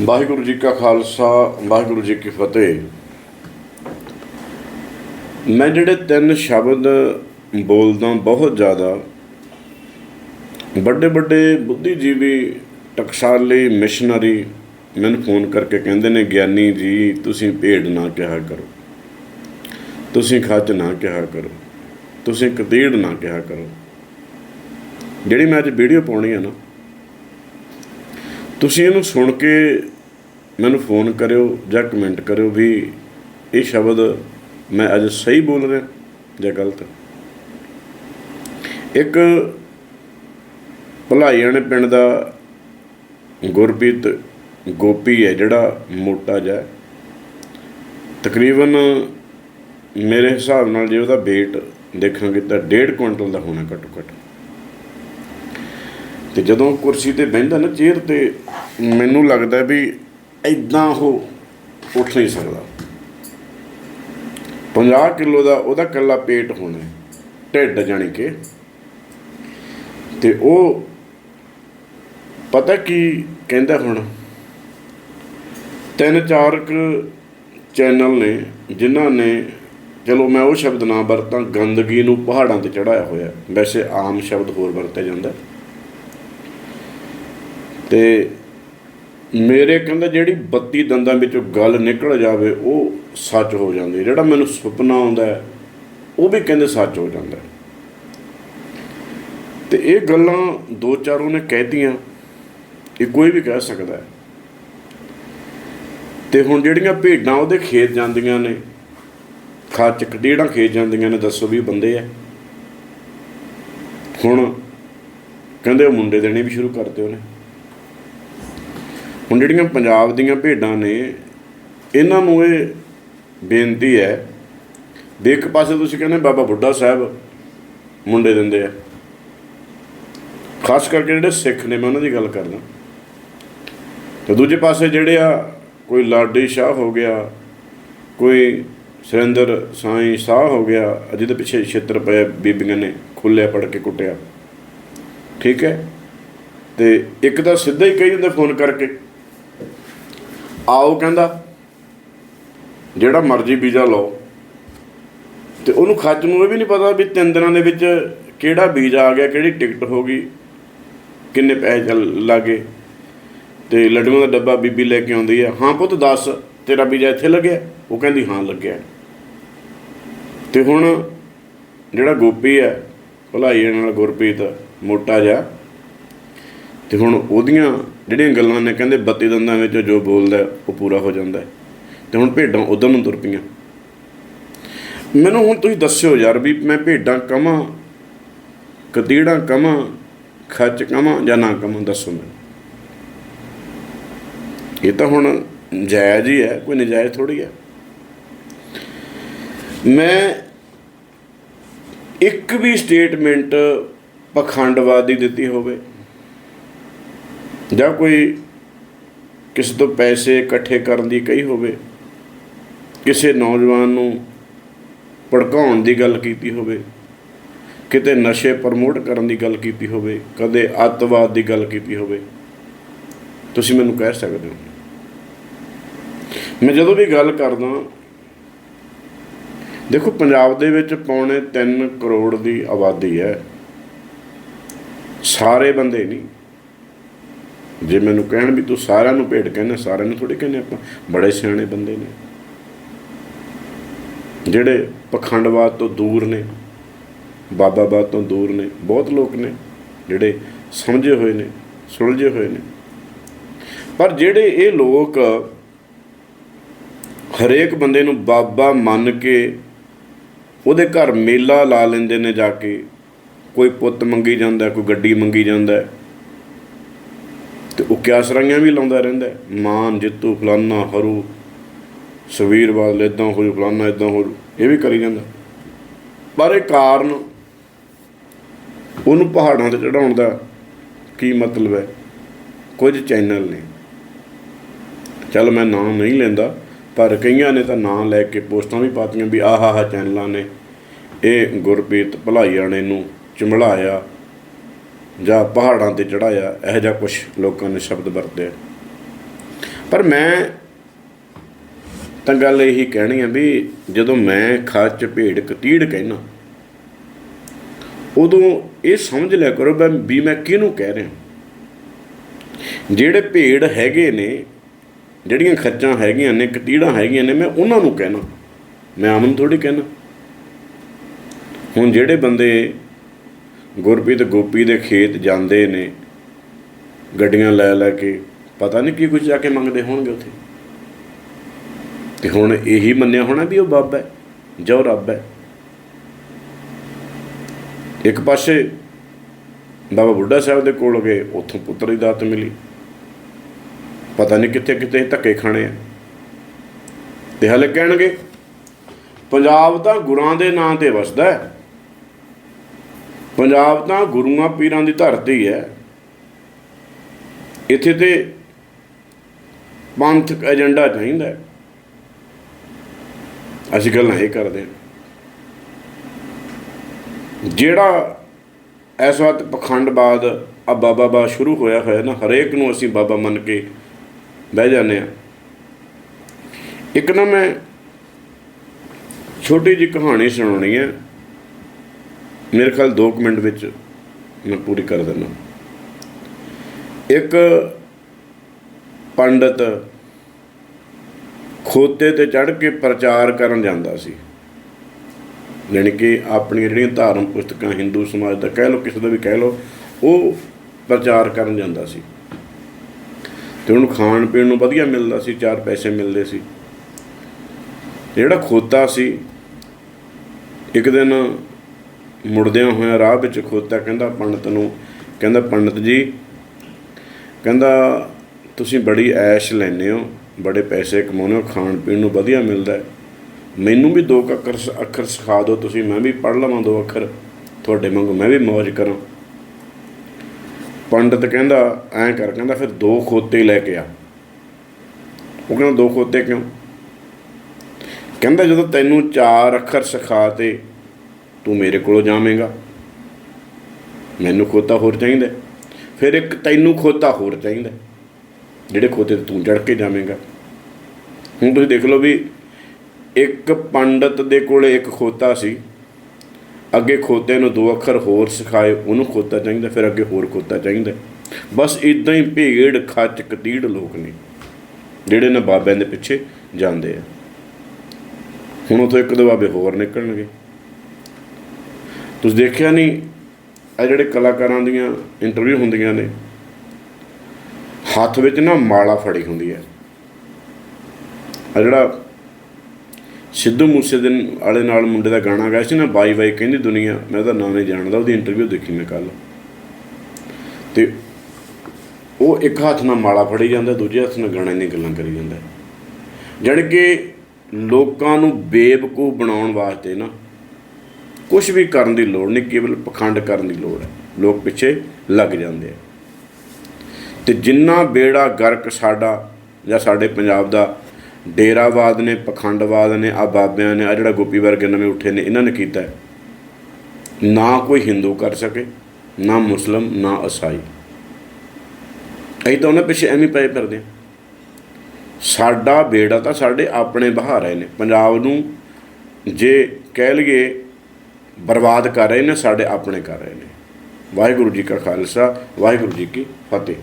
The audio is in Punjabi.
ਵਾਹਿਗੁਰੂ ਜੀ ਕਾ ਖਾਲਸਾ, ਵਾਹਿਗੁਰੂ ਜੀ ਕੀ ਫਤਿਹ। ਮੈਂ ਜਿਹੜੇ ਤਿੰਨ ਸ਼ਬਦ ਬੋਲਦਾ ਬਹੁਤ ਜ਼ਿਆਦਾ ਵੱਡੇ ਵੱਡੇ ਬੁੱਧੀਜੀਵੀ, ਟਕਸਾਲੀ, ਮਿਸ਼ਨਰੀ ਮੈਨੂੰ ਫੋਨ ਕਰਕੇ ਕਹਿੰਦੇ ਨੇ, ਗਿਆਨੀ ਜੀ, ਤੁਸੀਂ ਭੇਡ ਨਾ ਕਿਹਾ ਕਰੋ। ਤੁਸੀਂ ਖੱਜ ਨਾ ਕਿਹਾ ਕਰੋ। ਤੁਸੀਂ ਕਤੀੜ ਨਾ ਕਿਹਾ ਕਰੋ। ਜਿਹੜੀ ਮੈਂ ਅੱਜ ਵੀਡੀਓ ਪਾਉਣੀ ਆ ਨਾ ਤੁਸੀਂ ਇਹਨੂੰ ਸੁਣ ਕੇ ਮੈਨੂੰ ਫੋਨ ਕਰਿਓ ਜਾਂ ਕਮੈਂਟ ਕਰਿਓ ਵੀ ਇਹ ਸ਼ਬਦ ਮੈਂ ਅੱਜ ਸਹੀ ਬੋਲ ਰਿਹਾ ਜਾਂ ਗਲਤ। ਇੱਕ ਭਲਾਈਆਣੇ ਪਿੰਡ ਦਾ ਗੁਰਪ੍ਰੀਤ ਗੋਪੀ ਹੈ, ਜਿਹੜਾ ਮੋਟਾ ਜਿਹਾ ਤਕਰੀਬਨ ਮੇਰੇ ਹਿਸਾਬ ਨਾਲ ਜੇ ਉਹਦਾ weight ਦੇਖਾਂਗੇ ਤਾਂ 1.5 ਕੁਇੰਟਲ ਦਾ ਹੋਣਾ ਘੱਟੋ ਘੱਟ। ਤੇ ਜਦੋਂ ਕੁਰਸੀ ਤੇ ਬਹਿੰਦਾ ਨਾ ਚੇਅਰ ਤੇ, ਮੈਨੂੰ ਲੱਗਦਾ ਵੀ ਐਦਾਂ ਉਹ ਉੱਠ ਨਹੀਂ ਸਕਦਾ। 50 ਕਿਲੋ ਦਾ ਉਹਦਾ ਕੱਲਾ ਪੇਟ ਹੋਣਾ, ਢਿੱਡ ਜਾਣੀ ਕਿ। ਤੇ ਉਹ ਪਤਾ ਕੀ ਕਹਿੰਦਾ ਹੁਣ? ਤਿੰਨ ਚਾਰ ਕੁ ਚੈਨਲ ਨੇ ਜਿਨ੍ਹਾਂ ਨੇ, ਚਲੋ ਮੈਂ ਉਹ ਸ਼ਬਦ ਨਾ ਵਰਤਾਂ, ਗੰਦਗੀ ਨੂੰ ਪਹਾੜਾਂ ਤੇ ਚੜਾਇਆ ਹੋਇਆ। ਵੈਸੇ ਆਮ ਸ਼ਬਦ ਹੋਰ ਵਰਤਿਆ ਜਾਂਦਾ। ਤੇ ਮੇਰੇ ਕਹਿੰਦਾ ਜਿਹੜੀ 32 ਦੰਦਾਂ ਵਿੱਚੋਂ ਗੱਲ ਨਿਕਲ ਜਾਵੇ, ਉਹ ਸੱਚ ਹੋ ਜਾਂਦੀ ਜਿਹੜਾ ਮੈਨੂੰ ਸੁਪਨਾ ਆਉਂਦਾ ਉਹ ਵੀ ਕਹਿੰਦੇ ਸੱਚ ਹੋ ਜਾਂਦਾ ਹੈ। ਤੇ ਇਹ ਗੱਲਾਂ ਦੋ ਚਾਰ ਉਹਨੇ ਕਹਿਤੀਆਂ, ਇਹ ਕੋਈ ਵੀ ਕਹਿ ਸਕਦਾ ਹੈ। ਤੇ ਹੁਣ ਜਿਹੜੀਆਂ ਭੇਡਾਂ ਉਹਦੇ ਖੇਤ ਜਾਂਦੀਆਂ ਨੇ, ਖੱਚ ਕਢੀੜਾਂ ਖੇਤ ਜਾਂਦੀਆਂ ਨੇ, ਦੱਸੋ ਵੀ ਬੰਦੇ ਆ। ਹੁਣ ਕਹਿੰਦੇ ਉਹ ਮੁੰਡੇ ਦੇਣੇ ਵੀ ਸ਼ੁਰੂ ਕਰਤੇ ਉਹਨੇ। ਹੁਣ ਜਿਹੜੀਆਂ ਪੰਜਾਬ ਦੀਆਂ ਭੇਡਾਂ ਨੇ, ਇਹਨਾਂ ਨੂੰ ਇਹ ਬੇਨਤੀ ਹੈ ਵੀ ਇੱਕ ਪਾਸੇ ਤੁਸੀਂ ਕਹਿੰਦੇ ਬਾਬਾ ਬੁੱਢਾ ਸਾਹਿਬ ਮੁੰਡੇ ਦਿੰਦੇ ਆ। ਖਾਸ ਕਰਕੇ ਜਿਹੜੇ ਸਿੱਖ ਨੇ, ਮੈਂ ਉਹਨਾਂ ਦੀ ਗੱਲ ਕਰਦਾ ਤੇ ਦੂਜੇ ਪਾਸੇ ਜਿਹੜੇ ਆ, ਕੋਈ ਲਾਡੀ ਸ਼ਾਹ ਹੋ ਗਿਆ, ਕੋਈ ਸੁਰਿੰਦਰ ਸਾਈਂ ਸ਼ਾਹ ਹੋ ਗਿਆ, ਜਿਹਦੇ ਪਿੱਛੇ ਛਿੱਤਰ ਪਏ ਬੀਬੀਆਂ ਨੇ ਖੁੱਲਿਆ ਪੜ ਕੇ ਕੁੱਟਿਆ। ਠੀਕ ਹੈ? ਤੇ ਇੱਕ ਤਾਂ ਸਿੱਧਾ ਹੀ ਕਹੀ ਜਾਂਦੇ ਫੋਨ ਕਰਕੇ। ਆਓ ਕਹਿੰਦਾ, ਜਿਹੜਾ ਮਰਜ਼ੀ ਵੀਜ਼ਾ ਲਓ। ਤੇ ਉਹਨੂੰ ਖੱਜ ਨੂੰ ਇਹ ਵੀ ਨਹੀਂ ਪਤਾ ਵੀ ਤਿੰਨ ਦਿਨਾਂ ਦੇ ਵਿੱਚ ਕਿਹੜਾ ਵੀਜ਼ਾ ਆ ਗਿਆ, ਕਿਹੜੀ ਟਿਕਟ ਹੋ ਗਈ, ਕਿੰਨੇ ਪੈਸੇ ਚੱਲ ਲਾਗੇ। ਤੇ ਲੱਡੂਆਂ ਦਾ ਡੱਬਾ ਬੀਬੀ ਲੈ ਕੇ ਆਉਂਦੀ ਹੈ ਹਾਂ ਪੁੱਤ, ਦੱਸ, ਤੇਰਾ ਵੀਜ਼ਾ ਇੱਥੇ ਲੱਗਿਆ? ਉਹ ਕਹਿੰਦੀ, ਹਾਂ, ਲੱਗਿਆ ਤੇ ਹੁਣ ਜਿਹੜਾ ਗੋਪੀ ਹੈ ਭਲਾਈ ਨਾਲ ਗੁਰਪ੍ਰੀਤ, ਮੋਟਾ ਜਿਹਾ, ਤੇ ਹੁਣ ਉਹਦੀਆਂ ਜਿਹੜੀਆਂ ਗੱਲਾਂ ਨੇ ਕਹਿੰਦੇ 32 ਦੰਦਾਂ ਵਿੱਚ ਜੋ ਬੋਲਦਾ ਉਹ ਪੂਰਾ ਹੋ ਜਾਂਦਾ ਹੈ। ਤੇ ਹੁਣ ਭੇਡਾਂ ਉਧਰ ਨੂੰ ਤੁਰ ਪਈਆਂ। ਮੈਨੂੰ ਹੁਣ ਤੁਸੀਂ ਦੱਸਿਓ ਯਾਰ ਵੀ ਮੈਂ ਭੇਡਾਂ ਕਵਾਂ ਕਤੀੜਾਂ ਕਵਾਂ ਖੱਚ ਕਵਾਂ ਜਾਂ ਨਾ ਕਵਾਂ ਦੱਸੋ ਮੈਨੂੰ। ਇਹ ਤਾਂ ਹੁਣ ਜਾਇਜ਼ ਹੀ ਹੈ, ਕੋਈ ਨਜਾਇਜ਼ ਥੋੜੀ ਹੈ। ਮੈਂ ਇੱਕ ਵੀ ਸਟੇਟਮੈਂਟ ਪਖੰਡਵਾਦੀ ਦਿੱਤੀ ਹੋਵੇ ਜਾਂ ਕੋਈ ਕਿਸੇ ਤੋਂ ਪੈਸੇ ਇਕੱਠੇ ਕਰਨ ਦੀ ਕਹੀ ਹੋਵੇ, ਕਿਸੇ ਨੌਜਵਾਨ ਨੂੰ ਭੜਕਾਉਣ ਦੀ ਗੱਲ ਕੀਤੀ ਹੋਵੇ, ਕਿਤੇ ਨਸ਼ੇ ਪ੍ਰਮੋਟ ਕਰਨ ਦੀ ਗੱਲ ਕੀਤੀ ਹੋਵੇ, ਕਦੇ ਅੱਤਵਾਦ ਦੀ ਗੱਲ ਕੀਤੀ ਹੋਵੇ, ਤੁਸੀਂ ਮੈਨੂੰ ਕਹਿ ਸਕਦੇ ਹੋ। ਮੈਂ ਜਦੋਂ ਵੀ ਗੱਲ ਕਰਦਾ, ਦੇਖੋ ਪੰਜਾਬ ਦੇ ਵਿੱਚ ਪੌਣੇ 3 ਕਰੋੜ ਦੀ ਆਬਾਦੀ ਹੈ। ਸਾਰੇ ਬੰਦੇ ਨਹੀਂ। ਜੇ ਮੈਨੂੰ ਕਹਿਣ ਵੀ ਤੂੰ ਸਾਰਿਆਂ ਨੂੰ ਭੇਡ ਕਹਿੰਦੇ, ਸਾਰਿਆਂ ਨੂੰ ਥੋੜੀ ਕਹਿੰਦੇ ਆਪਾਂ? ਬੜੇ ਸਿਆਣੇ ਬੰਦੇ ਨੇ। ਜਿਹੜੇ ਪਖੰਡਵਾਦ ਤੋਂ ਦੂਰ ਨੇ ਬਾਬਾਵਾਦ ਤੋਂ ਦੂਰ ਨੇ, ਬਹੁਤ ਲੋਕ ਨੇ, ਜਿਹੜੇ ਸਮਝੇ ਹੋਏ ਨੇ, ਸੁਲਝੇ ਹੋਏ ਨੇ। ਪਰ ਜਿਹੜੇ ਇਹ ਲੋਕ ਹਰੇਕ ਬੰਦੇ ਨੂੰ ਬਾਬਾ ਮੰਨ ਕੇ ਉਹਦੇ ਘਰ ਮੇਲਾ ਲਾ ਲੈਂਦੇ ਨੇ ਜਾ ਕੇ, ਕੋਈ ਪੁੱਤ ਮੰਗੀ ਜਾਂਦਾ, ਕੋਈ ਗੱਡੀ ਮੰਗੀ ਜਾਂਦਾ ਤੇ ਉਹ ਕਿਆਸਰਾਈਆਂ ਵੀ ਲਾਉਂਦਾ ਰਹਿੰਦਾ ਮਾਨ, ਜਿੱਤੂ, ਫਲਾਨਾ, ਹਰੂ, ਸਵੀਰਵਾਲ ਇਦਾਂ ਹੋ ਫਲਾਨਾ ਇਦਾਂ ਹੋ ਇਹ ਵੀ ਕਰੀ ਜਾਂਦਾ। ਪਰ ਇਹ ਕਾਰਨ ਉਹਨੂੰ ਪਹਾੜਾਂ ਤੇ ਚੜਾਉਣ ਦਾ ਕੀ ਮਤਲਬ ਹੈ? ਕੁਝ ਚੈਨਲ ਨੇ। ਚੱਲ ਮੈਂ ਨਾਮ ਨਹੀਂ ਲੈਂਦਾ, ਪਰ ਕਈਆਂ ਨੇ ਤਾਂ ਨਾਂ ਲੈ ਕੇ ਪੋਸਟਾਂ ਵੀ ਪਾਤੀਆਂ ਵੀ ਆਹ ਆਹ ਚੈਨਲਾਂ ਨੇ। ਇਹ ਗੁਰਪ੍ਰੀਤ ਭਲਾਈਆਣੇ ਨੂੰ ਚਮੜਾਇਆ। ਜਾਂ ਪਹਾੜਾਂ ਤੇ ਚੜਾਇਆ ਇਹੋ ਜਿਹਾ ਕੁਝ ਲੋਕਾਂ ਨੇ ਸ਼ਬਦ ਵਰਤੇ ਪਰ ਮੈਂ ਤਾਂ ਗੱਲ ਇਹੀ ਕਹਿਣੀ ਆ ਵੀ ਜਦੋਂ ਮੈਂ ਖੱਚ ਭੇੜ ਕਤੀੜ ਕਹਿਣਾ ਉਦੋਂ ਇਹ ਸਮਝ ਲਿਆ ਕਰੋ ਮੈਂ ਵੀ ਮੈਂ ਕਿਹਨੂੰ ਕਹਿ ਰਿਹਾ। ਜਿਹੜੇ ਭੇੜ ਹੈਗੇ ਨੇ, ਜਿਹੜੀਆਂ ਖੱਚਾਂ ਹੈਗੀਆਂ ਨੇ, ਕਤੀੜਾਂ ਹੈਗੀਆਂ ਨੇ, ਮੈਂ ਉਹਨਾਂ ਨੂੰ ਕਹਿਣਾ ਮੈਂ ਆਮਨ ਥੋੜੀ ਕਹਿਣਾ ਹੁਣ ਜਿਹੜੇ ਬੰਦੇ ਗੁਰਪ੍ਰੀਤ ਗੋਪੀ ਦੇ ਖੇਤ ਜਾਂਦੇ ਨੇ। ਗੱਡੀਆਂ ਲੈ ਲੈ ਕੇ। ਪਤਾ ਨਹੀਂ ਕੀ ਕੁਝ ਜਾ ਕੇ ਮੰਗਦੇ ਹੋਣਗੇ ਉੱਥੇ। ਤੇ ਹੁਣ ਇਹੀ ਮੰਨਿਆ ਹੋਣਾ ਵੀ ਉਹ ਬਾਬਾ ਹੈ, ਜੋ ਰੱਬ ਹੈ। ਇੱਕ ਪਾਸੇ ਬਾਬਾ ਬੁੱਢਾ ਸਾਹਿਬ ਦੇ ਕੋਲ ਗਏ, ਉੱਥੋਂ ਪੁੱਤਰ ਦੀ ਦਾਤ ਮਿਲੀ। ਪਤਾ ਨਹੀਂ ਕਿੱਥੇ ਕਿੱਥੇ ਧੱਕੇ ਖਾਣੇ ਆ। ਤੇ ਹਲੇ ਕਹਿਣਗੇ, ਪੰਜਾਬ ਤਾਂ ਗੁਰਾਂ ਦੇ ਨਾਂ ਤੇ ਵਸਦਾ ਹੈ। ਪੰਜਾਬ ਤਾਂ ਗੁਰੂਆਂ ਪੀਰਾਂ ਦੀ ਧਰਤੀ ਹੈ। ਇੱਥੇ ਤੇ ਪੰਥਕ ਏਜੰਡਾ ਚਾਹੀਦਾ ਅਸੀਂ ਗੱਲਾਂ ਇਹ ਕਰਦੇ ਹਾਂ। ਜਿਹੜਾ ਇਸ ਵਕਤ ਪਖੰਡਬਾਦ ਆ ਬਾਬਾ ਬਾ ਸ਼ੁਰੂ ਹੋਇਆ ਹੋਇਆ ਨਾ, ਹਰੇਕ ਨੂੰ ਅਸੀਂ ਬਾਬਾ ਮੰਨ ਕੇ ਬਹਿ ਜਾਂਦੇ ਆ ਇੱਕ ਨਾ ਮੈਂ ਛੋਟੀ ਜਿਹੀ ਕਹਾਣੀ ਸੁਣਾਉਣੀ ਹੈ। ਮੇਰੇ ਖਿਆਲ 2 ਮਿੰਟ ਵਿੱਚ ਮੈਂ ਪੂਰੀ ਕਰ ਦਿੰਦਾ। ਇੱਕ ਪੰਡਤ ਖੋਤੇ ਤੇ ਚੜ੍ਹ ਕੇ ਪ੍ਰਚਾਰ ਕਰਨ ਜਾਂਦਾ ਸੀ। ਯਾਨੀ ਕਿ ਆਪਣੀਆਂ ਜਿਹੜੀਆਂ ਧਾਰਮ ਪੁਸਤਕਾਂ ਹਿੰਦੂ ਸਮਾਜ ਦਾ ਕਹਿ ਲਓ, ਕਿਸੇ ਦਾ ਵੀ ਕਹਿ ਲਓ, ਉਹ ਪ੍ਰਚਾਰ ਕਰਨ ਜਾਂਦਾ ਸੀ। ਤੇ ਉਹਨੂੰ ਖਾਣ ਪੀਣ ਨੂੰ ਵਧੀਆ ਮਿਲਦਾ ਸੀ, ਚਾਰ ਪੈਸੇ ਮਿਲਦੇ ਸੀ। ਜਿਹੜਾ ਖੋਤਾ ਸੀ, ਇੱਕ ਦਿਨ ਮੁੜਦਿਆਂ ਹੋਇਆਂ ਰਾਹ ਵਿੱਚ ਖੋਤਾ, ਕਹਿੰਦਾ ਪੰਡਤ ਨੂੰ, ਕਹਿੰਦਾ ਪੰਡਤ ਜੀ, ਕਹਿੰਦਾ ਤੁਸੀਂ ਬੜੀ ਐਸ਼ ਲੈਂਦੇ ਹੋ, ਬੜੇ ਪੈਸੇ ਕਮਾਉਂਦੇ ਹੋ, ਖਾਣ ਪੀਣ ਨੂੰ ਵਧੀਆ ਮਿਲਦਾ ਹੈ। ਮੈਨੂੰ ਵੀ ਦੋ ਕੁ ਅੱਖਰ ਅੱਖਰ ਸਿਖਾ ਦਿਓ ਤੁਸੀਂ, ਮੈਂ ਵੀ ਪੜ੍ਹ ਲਵਾਂ ਦੋ ਅੱਖਰ ਤੁਹਾਡੇ ਵਾਂਗੂ, ਮੈਂ ਵੀ ਮौज ਕਰਾਂ। ਪੰਡਤ ਕਹਿੰਦਾ, ਐਂ ਕਰ, ਕਹਿੰਦਾ ਫਿਰ ਦੋ ਖੋਤੇ ਲੈ ਕੇ ਆ। ਉਹ ਕਹਿੰਦਾ, ਦੋ ਖੋਤੇ ਕਿਉਂ? ਕਹਿੰਦਾ ਜਦੋਂ ਤੈਨੂੰ ਚਾਰ ਅੱਖਰ ਸਿਖਾਤੇ ਤੂੰ ਮੇਰੇ ਕੋਲੋਂ ਜਾਵੇਂਗਾ। ਮੈਨੂੰ ਖੋਤਾ ਹੋਰ ਚਾਹੀਦਾ ਫਿਰ ਇੱਕ ਤੈਨੂੰ ਖੋਤਾ ਹੋਰ ਚਾਹੀਦਾ ਜਿਹੜੇ ਖੋਤੇ ਤੇ ਤੂੰ ਚੜ ਕੇ ਜਾਵੇਂਗਾ। ਹੁਣ ਤੁਸੀਂ ਦੇਖ ਲਓ ਵੀ ਇੱਕ ਪੰਡਤ ਦੇ ਕੋਲੇ ਇੱਕ ਖੋਤਾ ਸੀ। ਅੱਗੇ ਖੋਤੇ ਨੂੰ ਦੋ ਅੱਖਰ ਹੋਰ ਸਿਖਾਏ, ਉਹਨੂੰ ਖੋਤਾ ਚਾਹੀਦਾ ਫਿਰ ਅੱਗੇ ਹੋਰ ਖੋਤਾ ਚਾਹੀਦਾ ਬਸ ਇਦਾਂ ਹੀ ਭੇੜ, ਖੱਚ, ਕਤੀੜ ਲੋਕ ਨੇ, ਜਿਹੜੇ ਨਾ ਬਾਬਿਆਂ ਦੇ ਪਿੱਛੇ ਜਾਂਦੇ ਆ। ਹੁਣ ਉਥੋਂ ਇੱਕ ਦੋ ਬਾਬੇ ਹੋਰ ਨਿਕਲਣਗੇ। ਤੁਸੀਂ ਦੇਖਿਆ ਨਹੀਂ? ਆ ਜਿਹੜੇ ਕਲਾਕਾਰਾਂ ਦੀਆਂ ਇੰਟਰਵਿਊ ਹੁੰਦੀਆਂ ਨੇ, ਹੱਥ ਵਿੱਚ ਨਾ ਮਾਲਾ ਫੜੀ ਹੁੰਦੀ ਹੈ। ਆ ਜਿਹੜਾ ਸਿੱਧੂ ਮੂਸੇ ਦੇ ਵਾਲੇ ਨਾਲ ਮੁੰਡੇ ਦਾ ਗਾਣਾ ਗਾਇਆ ਸੀ ਨਾ, ਬਾਈ ਬਾਈ ਕਹਿੰਦੀ ਦੁਨੀਆ, ਮੈਂ ਤਾਂ ਨਾਂ ਨਹੀਂ ਜਾਣਦਾ, ਉਹਦੀ ਇੰਟਰਵਿਊ ਦੇਖੀ ਮੈਂ ਕੱਲ ਤੇ ਉਹ ਇੱਕ ਹੱਥ ਨਾਲ ਮਾਲਾ ਫੜੀ ਜਾਂਦਾ, ਦੂਜੇ ਹੱਥ ਨਾਲ ਗਾਣੇ ਦੀਆਂ ਗੱਲਾਂ ਕਰੀ ਜਾਂਦਾ। ਜਣ ਕਿ ਲੋਕਾਂ ਨੂੰ ਬੇਵਕੂਫ ਬਣਾਉਣ ਵਾਸਤੇ ਨਾ ਕੁਝ ਵੀ ਕਰਨ ਦੀ ਲੋੜ ਨਹੀਂ, ਕੇਵਲ ਪਖੰਡ ਕਰਨ ਦੀ ਲੋੜ ਹੈ। ਲੋਕ ਪਿੱਛੇ ਲੱਗ ਜਾਂਦੇ ਆ। ਤੇ ਜਿੰਨਾ ਬੇੜਾ ਗਰਕ ਸਾਡਾ ਜਾਂ ਸਾਡੇ ਪੰਜਾਬ ਦਾ ਡੇਰਾਵਾਦ ਨੇ, ਪਖੰਡਵਾਦ ਨੇ ਆ ਬਾਬਿਆਂ ਨੇ ਆ ਜਿਹੜਾ ਗੋਪੀ ਵਰਗੇ ਨਵੇਂ ਉੱਠੇ ਨੇ, ਇਹਨਾਂ ਨੇ ਕੀਤਾ ਨਾ ਕੋਈ ਹਿੰਦੂ ਕਰ ਸਕੇ, ਨਾ ਮੁਸਲਮ, ਨਾ ਈਸਾਈ ਅਸੀਂ ਤਾਂ ਉਹਨਾਂ ਪਿੱਛੇ ਐਵੇਂ ਪਏ ਫਿਰਦੇ ਹਾਂ। ਸਾਡਾ ਬੇੜਾ ਤਾਂ ਸਾਡੇ ਆਪਣੇ ਬਹਾ ਰਹੇ ਨੇ। ਪੰਜਾਬ ਨੂੰ ਜੇ ਕਹਿ ਲਈਏ ਬਰਬਾਦ ਕਰ ਰਹੇ ਨੇ, ਸਾਡੇ ਆਪਣੇ ਕਰ ਰਹੇ ਨੇ। ਵਾਹਿਗੁਰੂ ਜੀ ਕਾ ਖਾਲਸਾ, ਵਾਹਿਗੁਰੂ ਜੀ ਕੀ ਫਤਿਹ।